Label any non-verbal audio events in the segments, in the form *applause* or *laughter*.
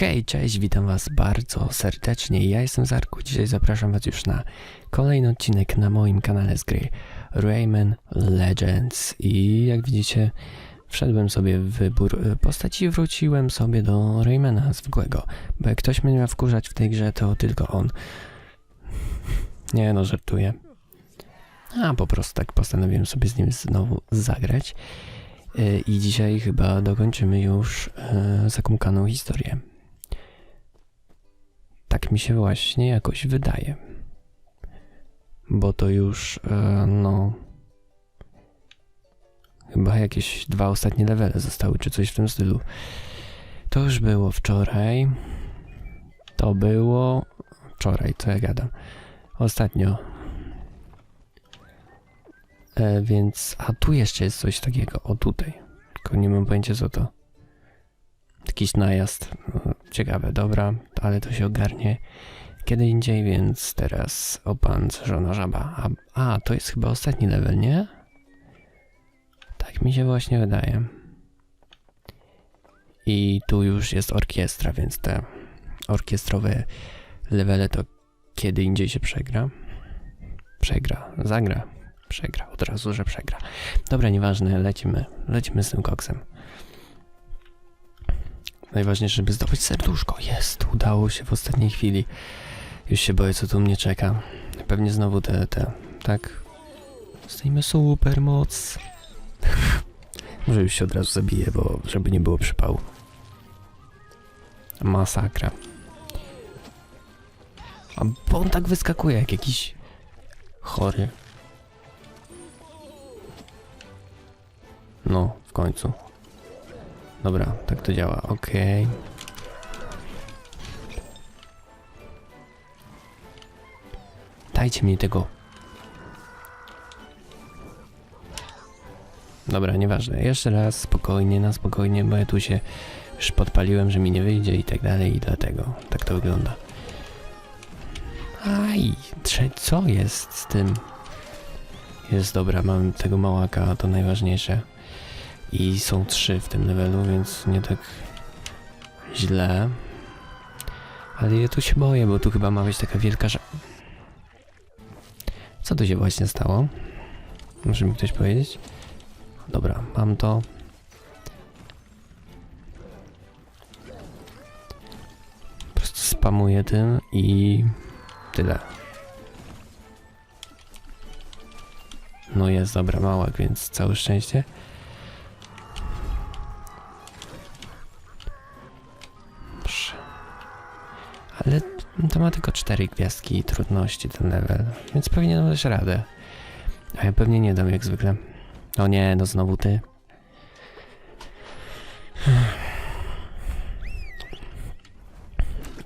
Hej, cześć, witam was bardzo serdecznie. Ja jestem Zarku. Dzisiaj zapraszam was już na kolejny odcinek na moim kanale z gry Rayman Legends. I jak widzicie, wszedłem sobie w wybór postaci i wróciłem sobie do Raymana zwykłego. Bo jak ktoś mnie miał wkurzać w tej grze, to tylko on. Nie no, żartuję. A po prostu tak postanowiłem sobie z nim znowu zagrać. E, I dzisiaj chyba dokończymy już e, zakumkaną historię. Tak mi się właśnie jakoś wydaje. Bo to już, e, no. Chyba jakieś dwa ostatnie levele zostały, czy coś w tym stylu. To już było wczoraj. To było wczoraj, co ja gadam. Ostatnio. E, więc, a tu jeszcze jest coś takiego. O tutaj. Tylko nie mam pojęcia co to. Jakiś najazd. Ciekawe, dobra, ale to się ogarnie kiedy indziej, więc teraz opancerzona żaba. A, a, to jest chyba ostatni level, nie? Tak mi się właśnie wydaje. I tu już jest orkiestra, więc te orkiestrowe levele to kiedy indziej się przegra. Przegra, zagra, przegra, od razu, że przegra. Dobra, nieważne, lecimy, lecimy z tym koksem. Najważniejsze, żeby zdobyć serduszko. Jest, udało się w ostatniej chwili. Już się boję, co tu mnie czeka. Pewnie znowu te, te, tak? Zdejmę super moc. *laughs* Może już się od razu zabiję, bo żeby nie było przypału. Masakra. A bo on tak wyskakuje jak jakiś chory. No, w końcu. Dobra, tak to działa. Okej. Dajcie mi tego. Dobra, nieważne. Jeszcze raz, spokojnie, na spokojnie, bo ja tu się już podpaliłem, że mi nie wyjdzie i tak dalej i dlatego tak to wygląda. Aj, co jest z tym? Jest dobra, mam tego małaka, to najważniejsze. I są trzy w tym levelu, więc nie tak źle. Ale ja tu się boję, bo tu chyba ma być taka wielka że... Co tu się właśnie stało? Może mi ktoś powiedzieć? Dobra, mam to. Po prostu spamuję tym i tyle. No jest dobra małak, więc całe szczęście. To ma tylko cztery gwiazdki trudności ten level, więc dam też radę. A ja pewnie nie dam jak zwykle. O nie, no znowu ty.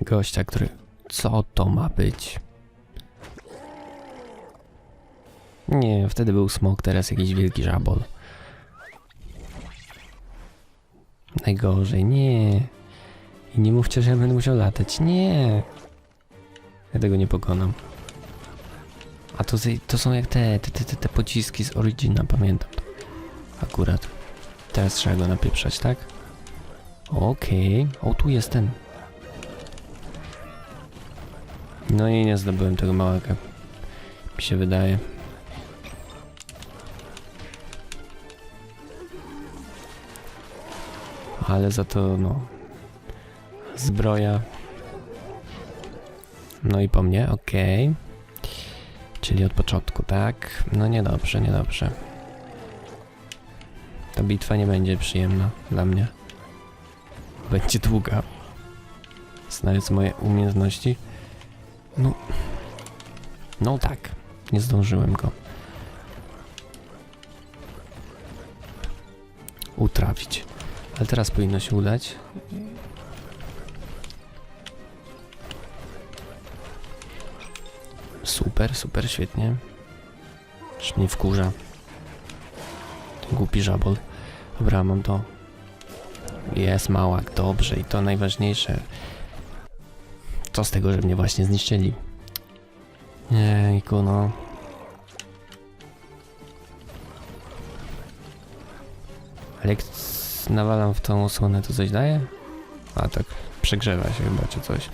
Gościa, który... Co to ma być? Nie, wtedy był smok, teraz jakiś wielki żabol. Najgorzej, nie. I nie mówcie, że ja będę musiał latać. Nie. Ja tego nie pokonam. A to, to są jak te, te, te, te, pociski z Origina, pamiętam. Akurat. Teraz trzeba go napieprzać, tak? Okej. O, tu jest ten. No i nie zdobyłem tego małego. Mi się wydaje. Ale za to, no, Zbroja. No i po mnie, okej. Czyli od początku, tak? No niedobrze, niedobrze. Ta bitwa nie będzie przyjemna dla mnie. Będzie długa. Znając moje umiejętności. No. No tak. Nie zdążyłem go. Utrafić. Ale teraz powinno się udać. Super, super, świetnie. Już mnie wkurza. Głupi żabol. Dobra, mam to. Jest małak, dobrze i to najważniejsze. Co z tego, że mnie właśnie zniszczyli? Jejku, no. Ale jak nawalam w tą osłonę, to coś daje? A tak przegrzewa się chyba czy coś.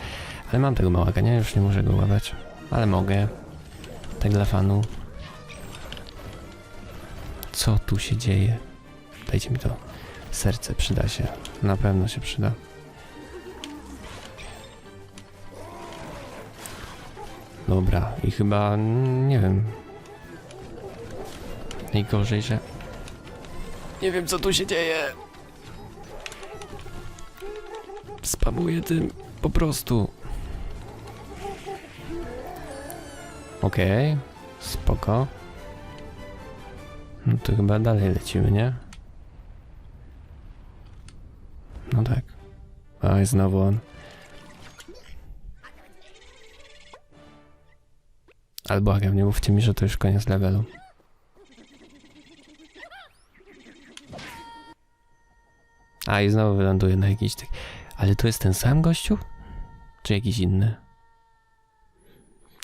Ale mam tego małaka, nie? Już nie muszę go łapać. Ale mogę. Tak dla fanu. Co tu się dzieje? Dajcie mi to. Serce przyda się. Na pewno się przyda. Dobra, i chyba nie wiem. Najgorzej, że. Nie wiem co tu się dzieje. Spamuję tym po prostu. Okej, spoko. No to chyba dalej lecimy, nie? No tak. Oj, znowu on. Ale błagam, nie mówcie mi, że to już koniec levelu. A i znowu wyląduję na jakiś tych. Ale to jest ten sam gościu? Czy jakiś inny?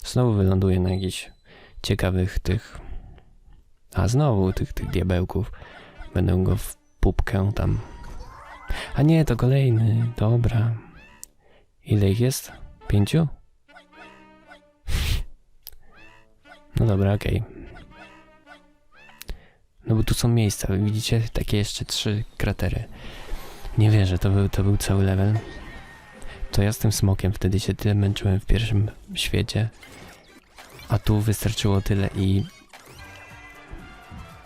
Znowu wyląduję na jakichś ciekawych tych. A znowu tych, tych diabełków. Będę go w pupkę tam. A nie, to kolejny. Dobra. Ile ich jest? Pięciu? No dobra, okej. No bo tu są miejsca, widzicie? Takie jeszcze trzy kratery. Nie wierzę, to był, to był cały level. To ja z tym smokiem wtedy się tyle męczyłem w pierwszym świecie. A tu wystarczyło tyle i...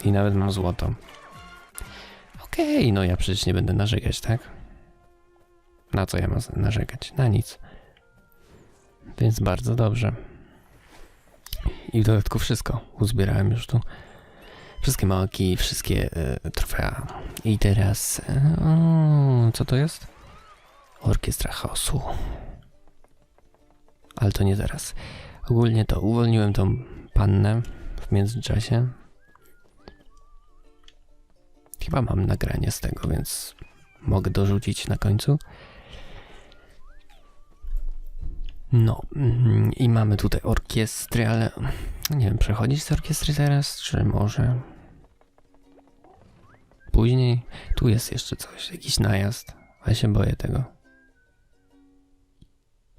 I nawet mam złoto. Okej, no ja przecież nie będę narzekać, tak? Na co ja mam narzekać? Na nic. Więc bardzo dobrze. I w dodatku wszystko. Uzbierałem już tu. Wszystkie małki, wszystkie e, trofea. I teraz... O, co to jest? Orkiestra chaosu. Ale to nie teraz. Ogólnie to uwolniłem tą pannę w międzyczasie. Chyba mam nagranie z tego, więc mogę dorzucić na końcu. No, mm, i mamy tutaj orkiestry, ale nie wiem, przechodzić z orkiestry teraz, czy może później? Tu jest jeszcze coś, jakiś najazd, ale się boję tego.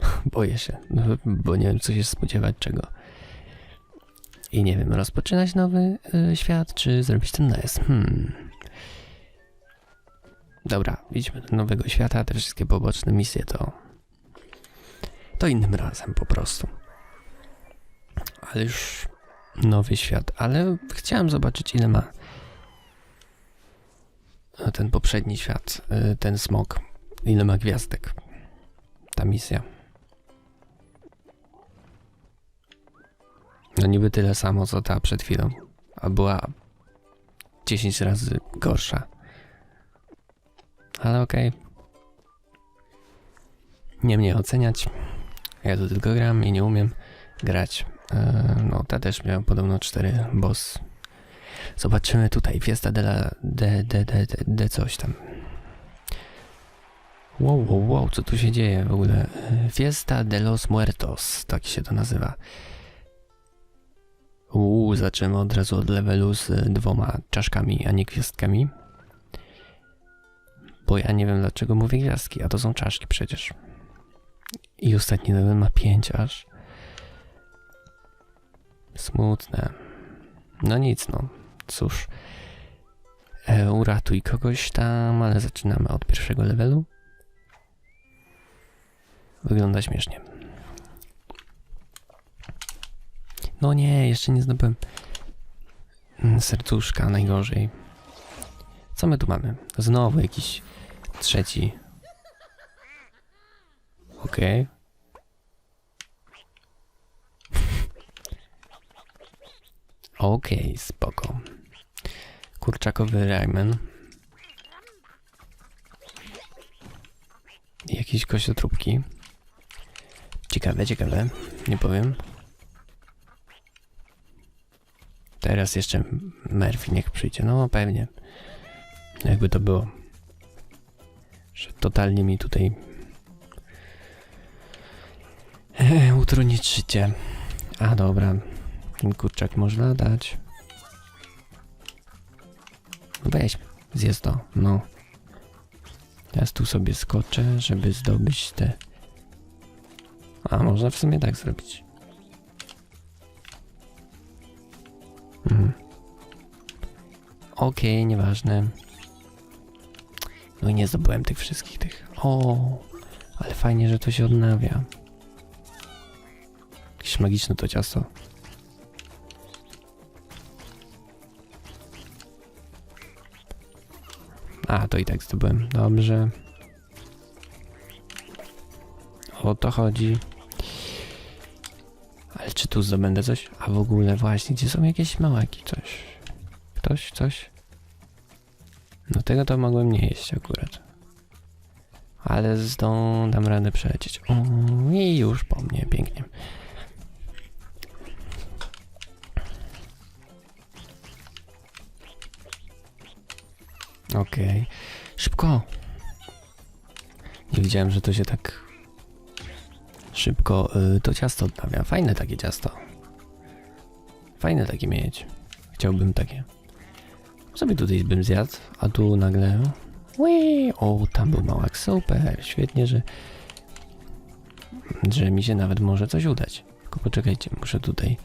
*laughs* Boję się, *laughs* bo nie wiem, co się spodziewać czego. I nie wiem, rozpoczynać nowy y, świat, czy zrobić ten najazd. Hmm. Dobra, idźmy do nowego świata, te wszystkie poboczne misje to to innym razem po prostu. Ale już nowy świat. Ale chciałem zobaczyć, ile ma ten poprzedni świat, y, ten smok. Ile ma gwiazdek ta misja. No niby tyle samo, co ta przed chwilą. A była 10 razy gorsza. Ale okej. Okay. Nie mnie oceniać. Ja tu tylko gram i nie umiem grać. E, no, ta też miała podobno cztery boss. Zobaczymy tutaj. Fiesta de la... de, de, de, de, de coś tam. Wow, wow, wow, co tu się dzieje w ogóle? E, Fiesta de los Muertos, tak się to nazywa. Uuu, zaczynamy od razu od levelu z dwoma czaszkami, a nie gwiazdkami. Bo ja nie wiem dlaczego mówię gwiazdki, a to są czaszki przecież. I ostatni level ma 5 aż. Smutne. No nic, no. Cóż. E, uratuj kogoś tam, ale zaczynamy od pierwszego levelu. Wygląda śmiesznie. No nie, jeszcze nie zdobyłem mm, serduszka, najgorzej. Co my tu mamy? Znowu jakiś trzeci Okej. Okej, spoko. Kurczakowy ramen. Jakieś kościotróbki. Ciekawe, ciekawe. Nie powiem. Teraz jeszcze Murphy niech przyjdzie. No pewnie. Jakby to było. Że totalnie mi tutaj Eee, utrudnić życie. A dobra. Kurczak można dać. No weź, zjedz to, no. Teraz tu sobie skoczę, żeby zdobyć te... A, można w sumie tak zrobić. Okej, nieważne. No i nie zdobyłem tych wszystkich tych. O, ale fajnie, że to się odnawia. Jakieś magiczne to ciasto. A, to i tak zdobyłem. Dobrze. O to chodzi. Ale czy tu zdobędę coś? A w ogóle właśnie, gdzie są jakieś małaki? Coś. Ktoś? Coś? No tego to mogłem nie jeść akurat. Ale z tą dam radę przelecieć. O, i już po mnie, pięknie. Okej. Szybko! Nie widziałem, że to się tak szybko y, to ciasto odnawia. Fajne takie ciasto. Fajne takie mieć. Chciałbym takie. Sobie tutaj bym zjadł, a tu nagle... Ui, o, tam był małak, super, świetnie, że... Że mi się nawet może coś udać. Tylko poczekajcie, muszę tutaj...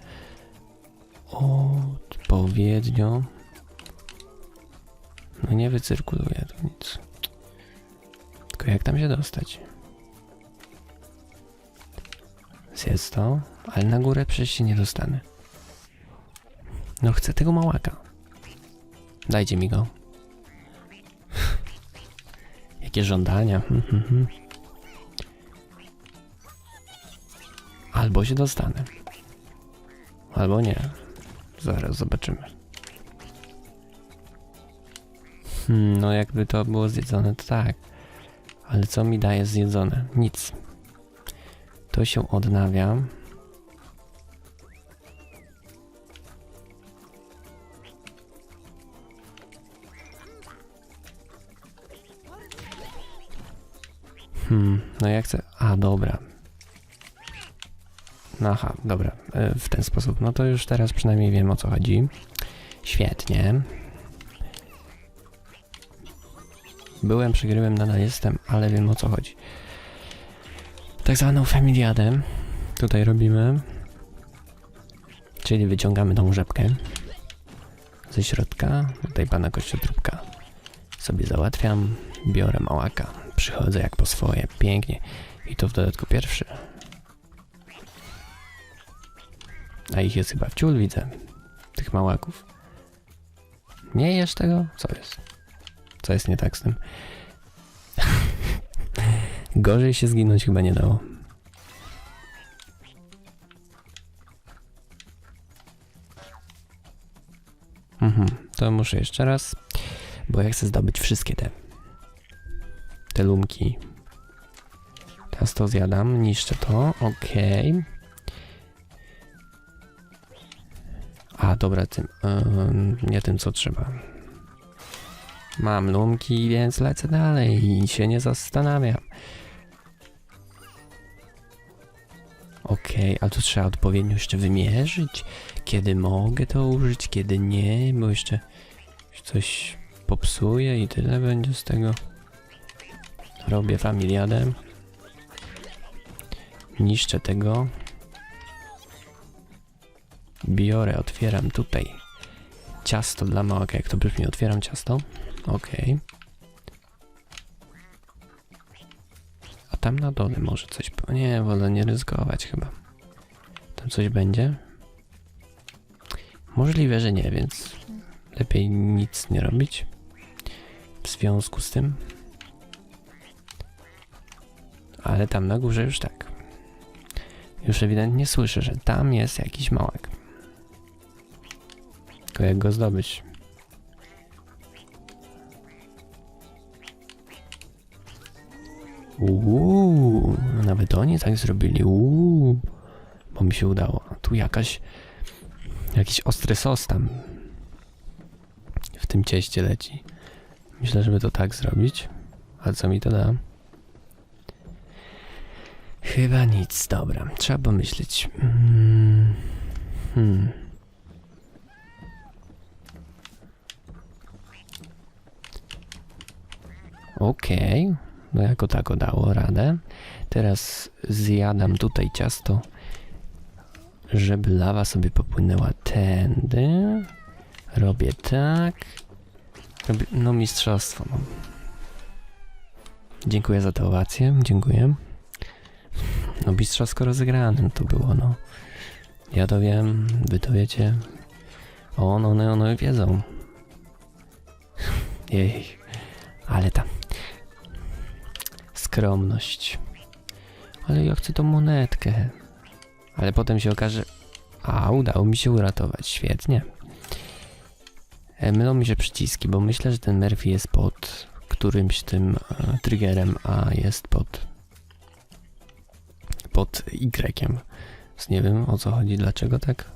Odpowiednio... No nie wycyrkuluję tu nic. Tylko jak tam się dostać? Zjedz to, ale na górę przecież się nie dostanę. No chcę tego małaka. Dajcie mi go. Jakie żądania. Hmm, hmm, hmm. Albo się dostanę. Albo nie. Zaraz zobaczymy. Hmm, no jakby to było zjedzone, to tak. Ale co mi daje zjedzone? Nic. To się odnawia. No ja chcę... A, dobra. Aha, dobra, e, w ten sposób. No to już teraz przynajmniej wiem o co chodzi. Świetnie. Byłem, przegryłem, nadal jestem, ale wiem o co chodzi. Tak zwaną familiadę tutaj robimy. Czyli wyciągamy tą rzepkę ze środka. Tutaj pana kościotróbka sobie załatwiam. Biorę małaka. Przychodzę jak po swoje. Pięknie. I to w dodatku pierwszy. A ich jest chyba wciul, widzę. Tych małaków. Nie jesz tego? Co jest? Co jest nie tak z tym? *laughs* Gorzej się zginąć chyba nie dało. Mhm, to muszę jeszcze raz, bo ja chcę zdobyć wszystkie te te lumki. Teraz to zjadam, niszczę to, okej. A, dobra, tym, ym, nie tym co trzeba. Mam lumki, więc lecę dalej i się nie zastanawiam. Okej, a tu trzeba odpowiednio jeszcze wymierzyć, kiedy mogę to użyć, kiedy nie, bo jeszcze coś popsuje i tyle będzie z tego. Robię familiadę. Niszczę tego. Biorę, otwieram tutaj ciasto dla małaka, jak to brzmi, otwieram ciasto. Okej. A tam na dole może coś... Nie, wolę nie ryzykować chyba. Tam coś będzie? Możliwe, że nie, więc lepiej nic nie robić. W związku z tym. Ale tam na górze już tak. Już ewidentnie słyszę, że tam jest jakiś małek. Tylko jak go zdobyć? Uuu, nawet oni tak zrobili. Uuu, bo mi się udało. Tu jakaś, jakiś ostry sos tam w tym cieście leci. Myślę, żeby to tak zrobić. A co mi to da? Chyba nic, dobra. Trzeba pomyśleć. Mm, Hmm. Okej. No jako tako dało radę. Teraz zjadam tutaj ciasto, żeby lawa sobie popłynęła tędy. Robię tak. Robię, no mistrzostwo. No. Dziękuję za tę owację, dziękuję. No mistrzowsko rozegrane to było, no. Ja to wiem, wy to wiecie. On, one, one wiedzą. Jej, ale ta skromność. Ale ja chcę tą monetkę. Ale potem się okaże... A, udało mi się uratować, świetnie. E, Mylą mi się przyciski, bo myślę, że ten Murphy jest pod którymś tym e, triggerem, a jest pod pod Y. Więc nie wiem o co chodzi, dlaczego tak.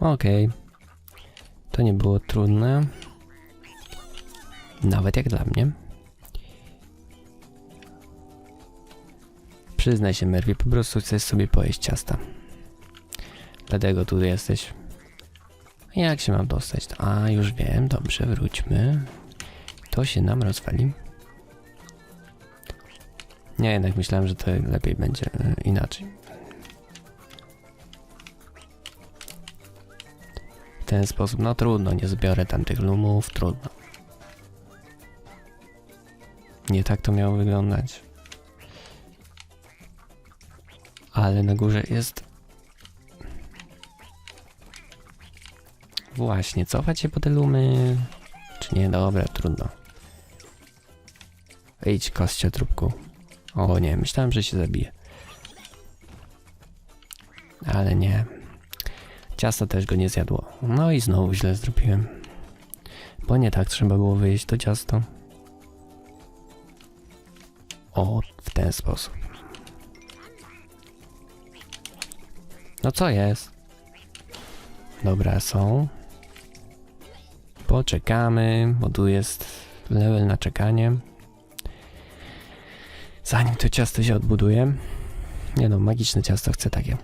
Okej. To nie było trudne. Nawet jak dla mnie. Przyznaj się, Merwi, po prostu chcesz sobie pojeść ciasta. Dlatego tu jesteś. Jak się mam dostać? A, już wiem, dobrze, wróćmy. To się nam rozwali. Nie, jednak myślałem, że to lepiej będzie e, inaczej. W ten sposób, no trudno, nie zbiorę tamtych lumów, trudno. Nie tak to miało wyglądać. Ale na górze jest... Właśnie, cofać się po te lumy... Czy nie? Dobra, trudno. Idź, kościotrupku. O nie, myślałem, że się zabije. Ale nie. Ciasto też go nie zjadło. No i znowu źle zrobiłem. Bo nie tak trzeba było wyjeść to ciasto. O, w ten sposób. No co jest? Dobra, są. Poczekamy, bo tu jest level na czekanie. Zanim to ciasto się odbuduje. Nie no, magiczne ciasto chcę takie.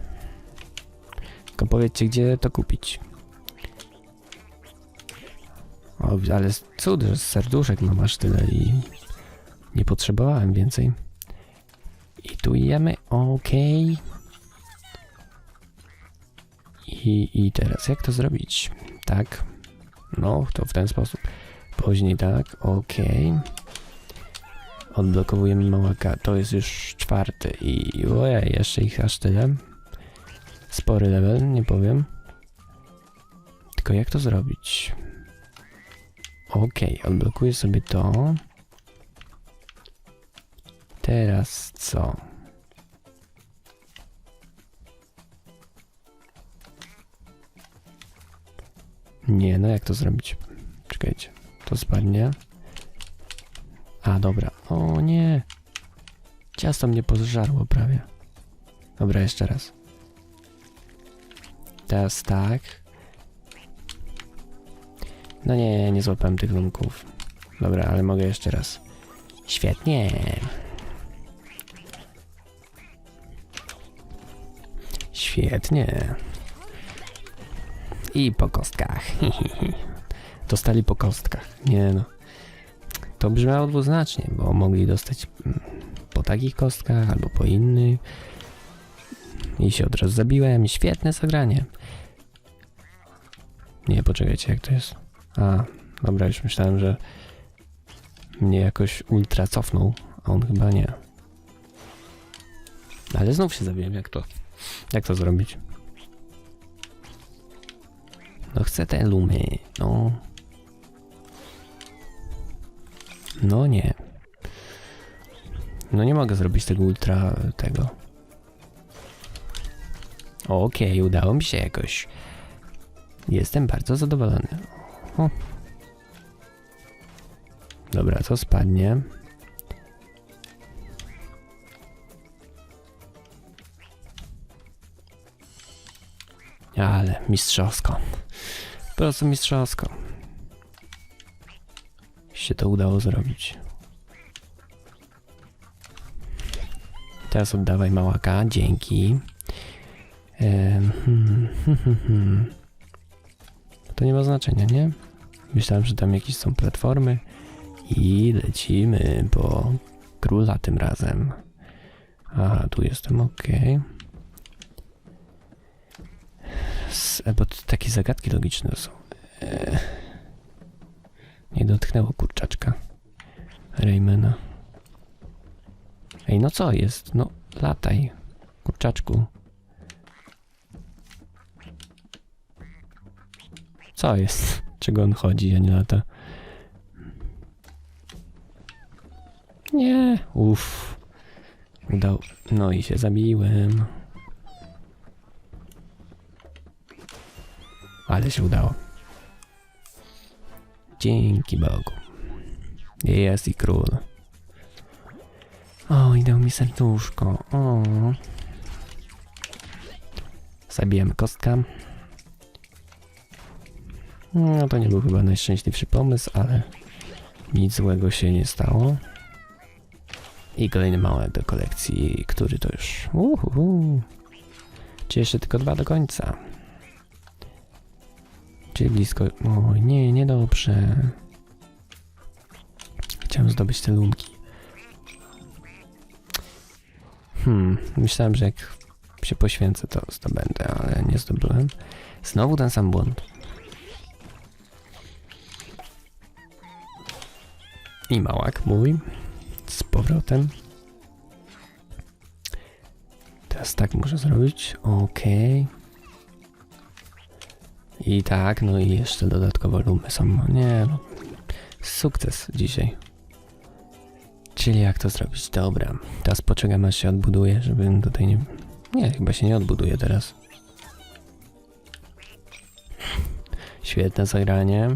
Tylko powiedzcie, gdzie to kupić. O, ale cud, że serduszek mam aż tyle i nie potrzebowałem więcej. I tu jemy, okej. I, I teraz jak to zrobić? Tak. No, to w ten sposób. Później tak, okej. Odblokowujemy małaka. To jest już czwarty i ojej, jeszcze ich aż tyle. Spory level, nie powiem. Tylko jak to zrobić? Okej, odblokuję sobie to. Teraz co? Nie, no jak to zrobić? Czekajcie, to spadnie. A, dobra. O nie. Ciasto mnie pożarło prawie. Dobra, jeszcze raz. Teraz tak. No nie, nie złapałem tych lumków. Dobra, ale mogę jeszcze raz. Świetnie. Świetnie. I po kostkach. *laughs* Dostali po kostkach. Nie no. To brzmiało dwuznacznie, bo mogli dostać mm, po takich kostkach albo po innych. I się od razu zabiłem. Świetne zagranie. Nie, poczekajcie, jak to jest. A, dobra, już myślałem, że mnie jakoś ultra cofnął, a on chyba nie. Ale znów się zabiłem, jak to? Jak to zrobić? No chcę te lumy, no. No nie. No nie mogę zrobić tego ultra tego. Okej, udało mi się jakoś. Jestem bardzo zadowolony. O. Dobra, co spadnie? Ale mistrzowsko. Po prostu mistrzowsko. Się to udało zrobić. Teraz oddawaj małaka, dzięki. Hmm, hmm, hmm. To nie ma znaczenia, nie? Myślałem, że tam jakieś są platformy. I lecimy po króla tym razem. A, tu jestem, ok. Bo to takie zagadki logiczne są. Eee. Nie dotknęło kurczaczka. Raymana. Ej, no co jest? No, lataj. Kurczaczku. Co jest? *laughs* Czego on chodzi, a nie lata? Nie. Uff. Udał. No i się zabiłem. Ale się udało. Dzięki Bogu. Jest i król. O, i dał mi serduszko. O. Zabijemy kostka. No to nie był chyba najszczęśliwszy pomysł, ale nic złego się nie stało. I kolejny małe do kolekcji, który to już... Uhuhu. Jeszcze tylko dwa do końca? Czyli blisko... O nie, niedobrze. Chciałem zdobyć te lumki. Hmm, myślałem, że jak się poświęcę, to zdobędę, ale nie zdobyłem. Znowu ten sam błąd. I małak mój. Z powrotem. Teraz tak muszę zrobić. Ok. I tak, no i jeszcze dodatkowo lumy są. No Nie, no. Sukces dzisiaj. Czyli jak to zrobić? Dobra. Teraz poczekam aż się odbuduje, żeby tutaj nie... Nie, chyba się nie odbuduje teraz. Świetne zagranie.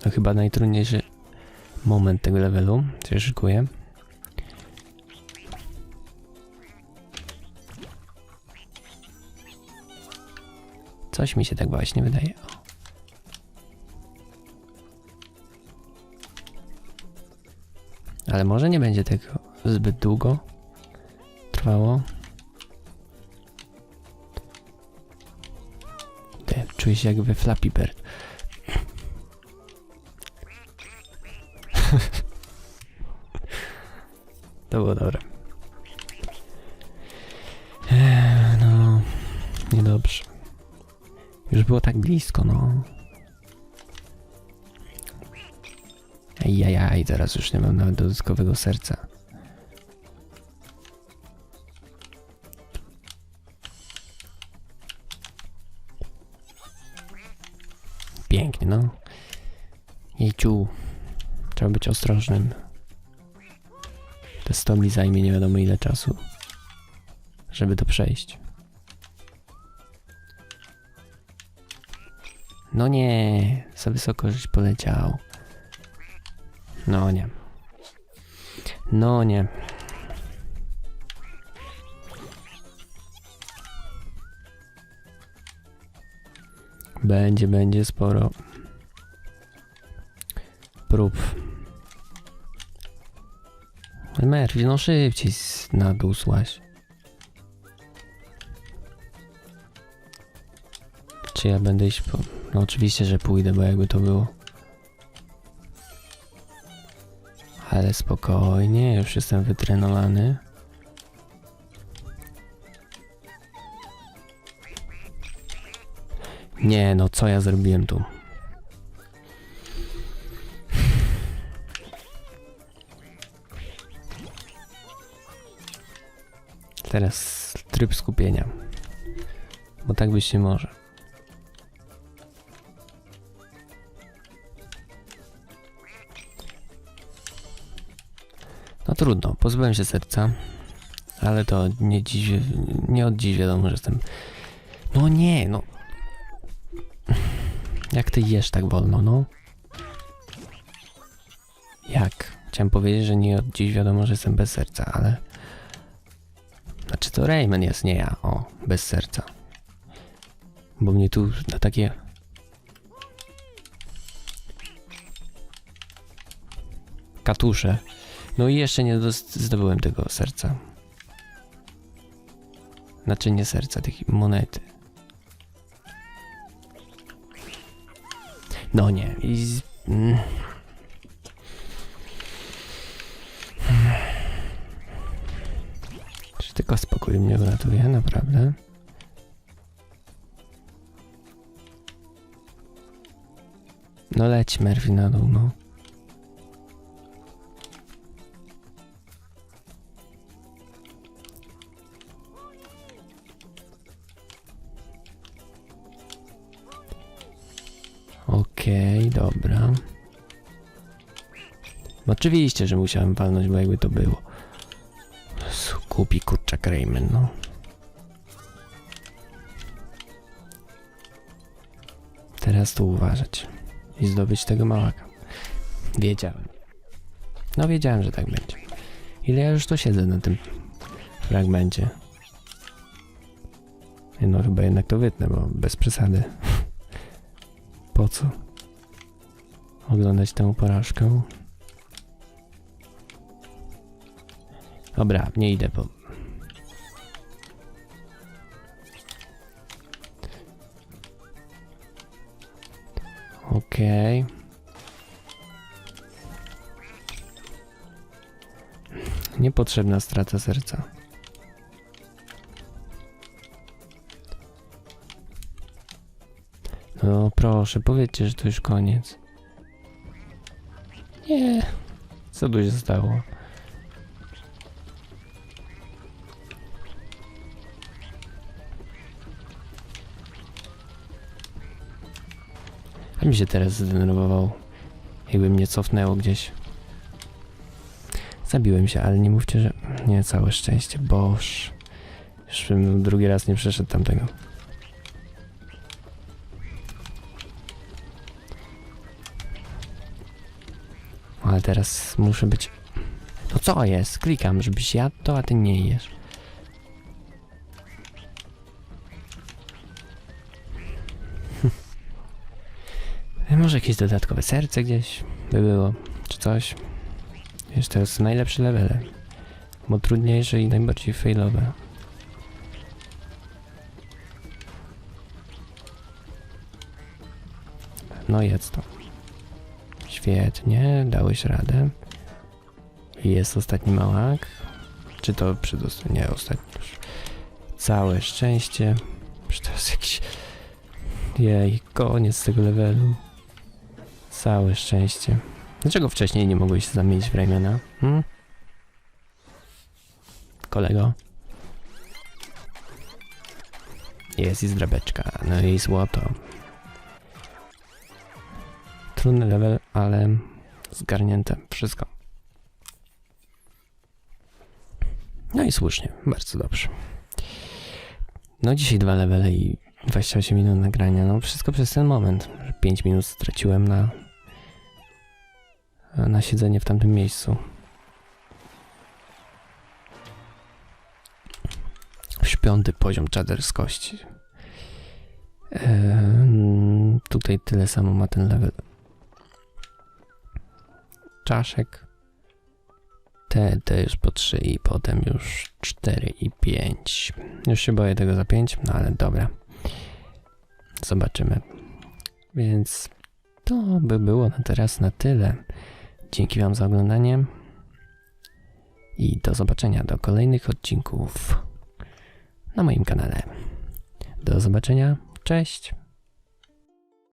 To chyba najtrudniejszy moment tego levelu. Się szykuję. Coś mi się tak właśnie wydaje. O. Ale może nie będzie tego zbyt długo trwało. Te, czuję się jak Flappy Bird. *laughs* to było dobre. Eee, no, niedobrze. Już było tak blisko, no. Ejjajaj, teraz już nie mam nawet dodatkowego serca. Pięknie, no. Jejciu. Trzeba być ostrożnym. Te 100 mi zajmie nie wiadomo ile czasu, żeby to przejść. No nie, za wysoko żeś poleciał. No nie. No nie. Będzie, będzie sporo prób. Merwi, no szybciej na. Czy ja będę iść po... No oczywiście, że pójdę, bo jakby to było. Ale spokojnie, już jestem wytrenowany. Nie, no co ja zrobiłem tu? Teraz tryb skupienia. Bo tak być nie może. No trudno, pozbyłem się serca. Ale to nie dziś, nie od dziś wiadomo, że jestem... No nie, no... Jak ty jesz tak wolno, no? Jak? Chciałem powiedzieć, że nie od dziś wiadomo, że jestem bez serca, ale... Znaczy to Rayman jest, nie ja. O, bez serca. Bo mnie tu na takie... Katusze. No i jeszcze nie zdobyłem tego serca. Znaczy nie serca, tej monety. No nie. I... mm. Czy tylko spokój mnie uratuje, naprawdę? No leć Murphy na dół, no. Okej, dobra. No Oczywiście, że musiałem walnąć, bo jakby to było. Głupi kurczak Rayman, no. Teraz tu uważać i zdobyć tego małaka. Wiedziałem. No wiedziałem, że tak będzie. Ile ja już tu siedzę na tym fragmencie. No chyba jednak to wytnę, bo bez przesady. *laughs* Po co? Oglądać tę porażkę? Dobra, nie idę, bo... Okej. Niepotrzebna strata serca. No proszę, powiedzcie, że to już koniec. Nie. Co tu się stało? A mi się teraz zdenerwował. Jakby mnie cofnęło gdzieś. Zabiłem się, ale nie mówcie, że... Nie, całe szczęście, boż. Już bym drugi raz nie przeszedł tamtego. Ale teraz muszę być... No co jest? Klikam, żebyś jadł to, a ty nie jesz. *laughs* Może jakieś dodatkowe serce gdzieś by było, czy coś. Wiesz, to jest najlepsze levele. Bo trudniejsze i najbardziej failowe. No jedz to. Świetnie, dałeś radę. Jest ostatni małak. Czy to przedostatni? Nie, ostatni już. Całe szczęście. To jest jakiś... Jej, koniec tego levelu. Całe szczęście. Dlaczego wcześniej nie mogłeś zamienić Raymana? Hmm? Kolego? Jest i zdrabeczka, no i złoto. Trudny level, ale zgarnięte wszystko. No i słusznie, bardzo dobrze. No dzisiaj dwa levele i 28 minut nagrania. No wszystko przez ten moment. 5 minut straciłem na na siedzenie w tamtym miejscu. Piąty poziom czaderskości. Eee, tutaj tyle samo ma ten level. Czaszek. Te, te już po 3 i potem już 4 i 5. Już się boję tego za 5, no ale dobra. Zobaczymy. Więc to by było na teraz na tyle. Dzięki Wam za oglądanie i do zobaczenia do kolejnych odcinków na moim kanale. Do zobaczenia, cześć!